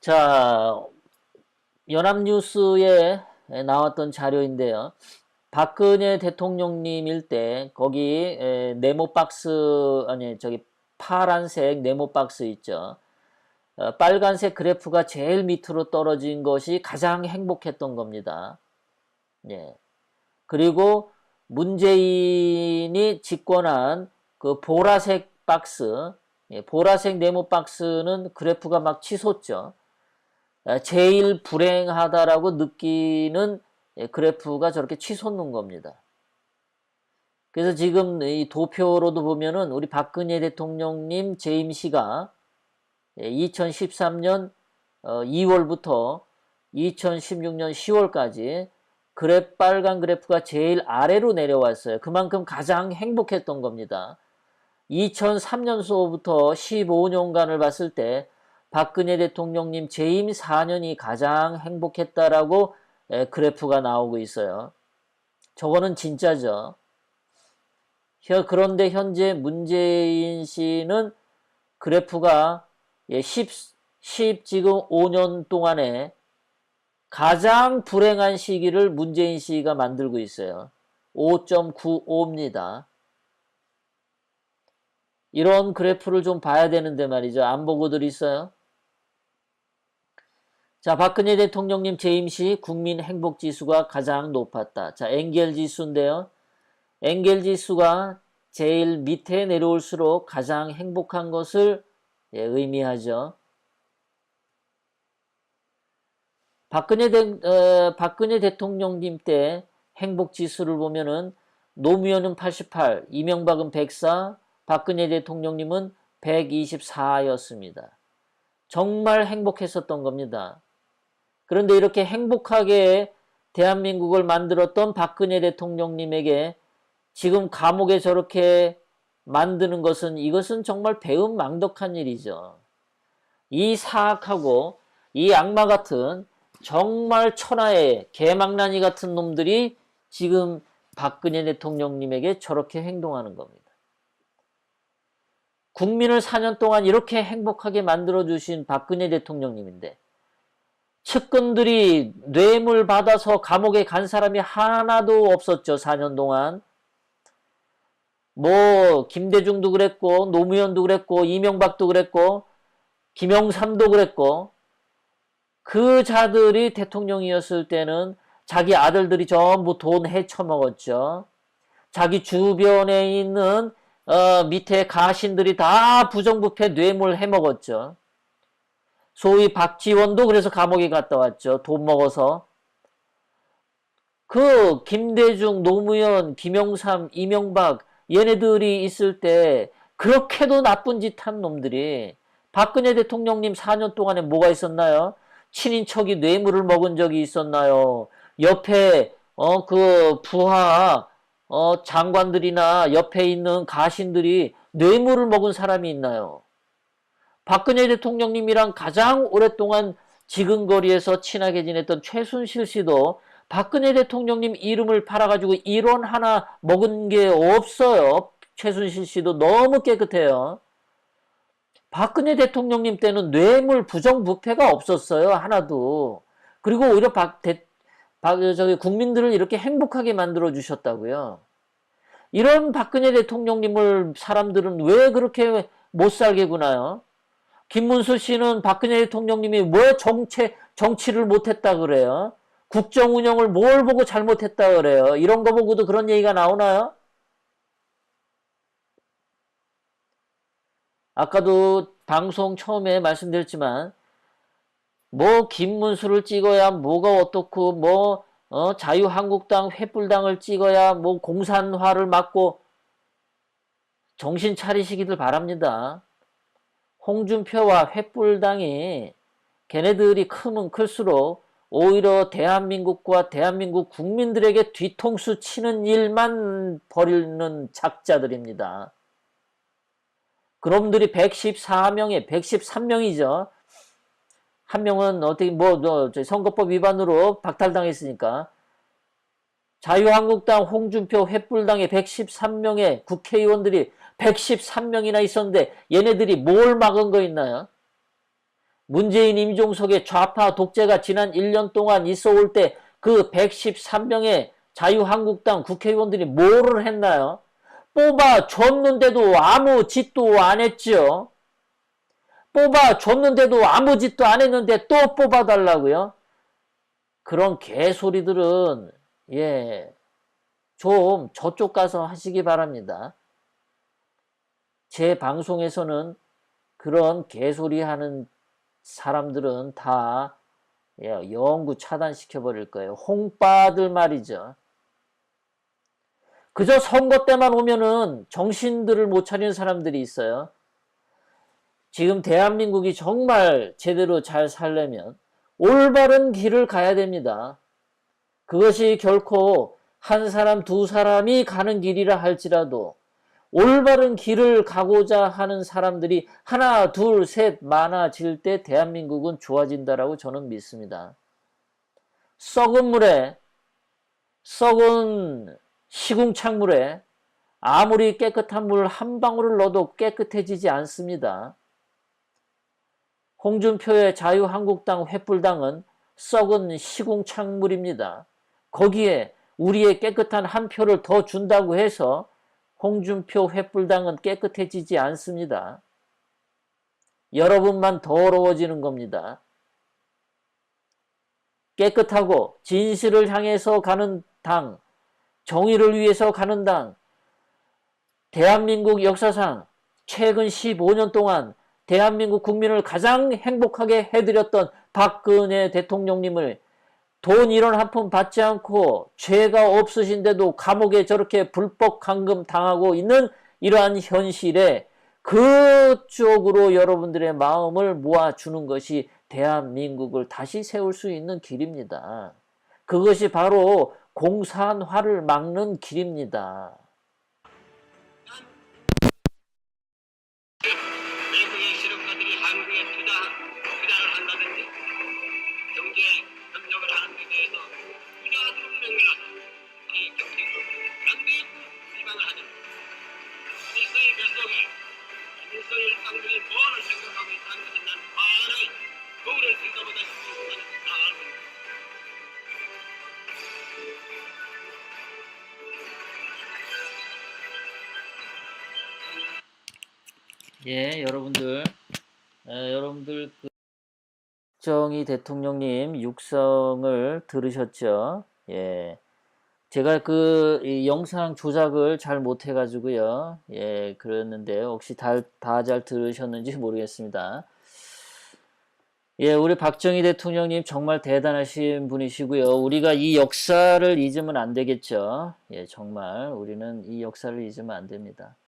자, 연합뉴스에 나왔던 자료인데요. 박근혜 대통령님일 때 거기 에, 네모 박스 아니 저기 파란색 네모 박스 있죠. 어, 빨간색 그래프가 제일 밑으로 떨어진 것이 가장 행복했던 겁니다. 예. 그리고 문재인이 집권한 그 보라색 박스, 예, 보라색 네모 박스는 그래프가 막 치솟죠. 아, 제일 불행하다라고 느끼는 예, 그래프가 저렇게 치솟는 겁니다. 그래서 지금 이 도표로도 보면은 우리 박근혜 대통령님 재임 시가 2013년 2월부터 2016년 10월까지 그래 빨간 그래프가 제일 아래로 내려왔어요. 그만큼 가장 행복했던 겁니다. 2003년서부터 15년간을 봤을 때 박근혜 대통령님 재임 4년이 가장 행복했다라고 에, 그래프가 나오고 있어요. 저거는 진짜죠. 혀- 그런데 현재 문재인 씨는 그래프가 예, 10, 10 지금 5년 동안에 가장 불행한 시기를 문재인 씨가 만들고 있어요. 5.95입니다. 이런 그래프를 좀 봐야 되는데 말이죠. 안 보고들 있어요? 자, 박근혜 대통령님 재임 시 국민 행복 지수가 가장 높았다. 자, 엥겔 지수인데요. 엥겔 지수가 제일 밑에 내려올수록 가장 행복한 것을 예, 의미하죠. 박근혜, 대, 어, 박근혜 대통령님 때 행복 지수를 보면은 노무현은 88, 이명박은 104, 박근혜 대통령님은 124였습니다. 정말 행복했었던 겁니다. 그런데 이렇게 행복하게 대한민국을 만들었던 박근혜 대통령님에게 지금 감옥에 저렇게 만드는 것은 이것은 정말 배은망덕한 일이죠. 이 사악하고 이 악마 같은 정말 천하의 개망나니 같은 놈들이 지금 박근혜 대통령님에게 저렇게 행동하는 겁니다. 국민을 4년 동안 이렇게 행복하게 만들어주신 박근혜 대통령님인데 측근들이 뇌물 받아서 감옥에 간 사람이 하나도 없었죠. 4년 동안. 뭐 김대중도 그랬고 노무현도 그랬고 이명박도 그랬고 김영삼도 그랬고 그 자들이 대통령이었을 때는 자기 아들들이 전부 돈 헤쳐먹었죠. 자기 주변에 있는 어, 밑에 가신들이 다 부정부패 뇌물 해먹었죠. 소위 박지원도 그래서 감옥에 갔다 왔죠. 돈 먹어서. 그 김대중, 노무현, 김영삼, 이명박 얘네들이 있을 때 그렇게도 나쁜 짓 한 놈들이 박근혜 대통령님 4년 동안에 뭐가 있었나요? 친인척이 뇌물을 먹은 적이 있었나요? 옆에 어 그 부하 어 장관들이나 옆에 있는 가신들이 뇌물을 먹은 사람이 있나요? 박근혜 대통령님이랑 가장 오랫동안 지근거리에서 친하게 지냈던 최순실 씨도 박근혜 대통령님 이름을 팔아가지고 1원 하나 먹은 게 없어요. 최순실 씨도 너무 깨끗해요. 박근혜 대통령님 때는 뇌물 부정부패가 없었어요. 하나도. 그리고 오히려 박, 대, 박, 저기 국민들을 이렇게 행복하게 만들어 주셨다고요. 이런 박근혜 대통령님을 사람들은 왜 그렇게 못 살게 구나요? 김문수 씨는 박근혜 대통령님이 왜 정치, 정치를 못했다 그래요? 국정 운영을 뭘 보고 잘못했다 그래요? 이런 거 보고도 그런 얘기가 나오나요? 아까도 방송 처음에 말씀드렸지만 뭐 김문수를 찍어야 뭐가 어떻고 뭐 어, 자유한국당 횃불당을 찍어야 뭐 공산화를 막고 정신 차리시기를 바랍니다. 홍준표와 횃불당이 걔네들이 크면 클수록 오히려 대한민국과 대한민국 국민들에게 뒤통수 치는 일만 벌이는 작자들입니다. 그놈들이 114명에 113명이죠. 한 명은 어떻게 뭐 선거법 위반으로 박탈당했으니까 자유한국당 홍준표 횃불당의 113명의 국회의원들이 113명이나 있었는데 얘네들이 뭘 막은 거 있나요? 문재인 임종석의 좌파 독재가 지난 1년 동안 있어 올 때 그 113명의 자유한국당 국회의원들이 뭐를 했나요? 뽑아 줬는데도 아무 짓도 안 했죠. 뽑아 줬는데도 아무 짓도 안 했는데 또 뽑아 달라고요? 그런 개소리들은 예. 좀 저쪽 가서 하시기 바랍니다. 제 방송에서는 그런 개소리 하는 사람들은 다 예, 영구 차단시켜 버릴 거예요. 홍빠들 말이죠. 그저 선거 때만 오면은 정신들을 못 차리는 사람들이 있어요. 지금 대한민국이 정말 제대로 잘 살려면 올바른 길을 가야 됩니다. 그것이 결코 한 사람, 두 사람이 가는 길이라 할지라도 올바른 길을 가고자 하는 사람들이 하나, 둘, 셋 많아질 때 대한민국은 좋아진다라고 저는 믿습니다. 썩은 물에, 썩은 시궁창물에 아무리 깨끗한 물 한 방울을 넣어도 깨끗해지지 않습니다. 홍준표의 자유한국당 횃불당은 썩은 시궁창물입니다. 거기에 우리의 깨끗한 한 표를 더 준다고 해서 홍준표 횃불당은 깨끗해지지 않습니다. 여러분만 더러워지는 겁니다. 깨끗하고 진실을 향해서 가는 당, 정의를 위해서 가는 당, 대한민국 역사상 최근 15년 동안 대한민국 국민을 가장 행복하게 해드렸던 박근혜 대통령님을 돈 1원 한푼 받지 않고 죄가 없으신데도 감옥에 저렇게 불법 감금 당하고 있는 이러한 현실에 그쪽으로 여러분들의 마음을 모아주는 것이 대한민국을 다시 세울 수 있는 길입니다. 그것이 바로 공산화를 막는 길입니다. 한국에 투자, 투자를 한다든지 경제 예, 여러분들, 에, 여러분들 그 정의 대통령님 육성을 들으셨죠? 예, 제가 그이 영상 조작을 잘 못해가지고요. 예, 그랬는데 혹시 다 잘 들으셨는지 모르겠습니다. 예, 우리 박정희 대통령님 정말 대단하신 분이시고요. 우리가 이 역사를 잊으면 안 되겠죠. 예, 정말 우리는 이 역사를 잊으면 안 됩니다.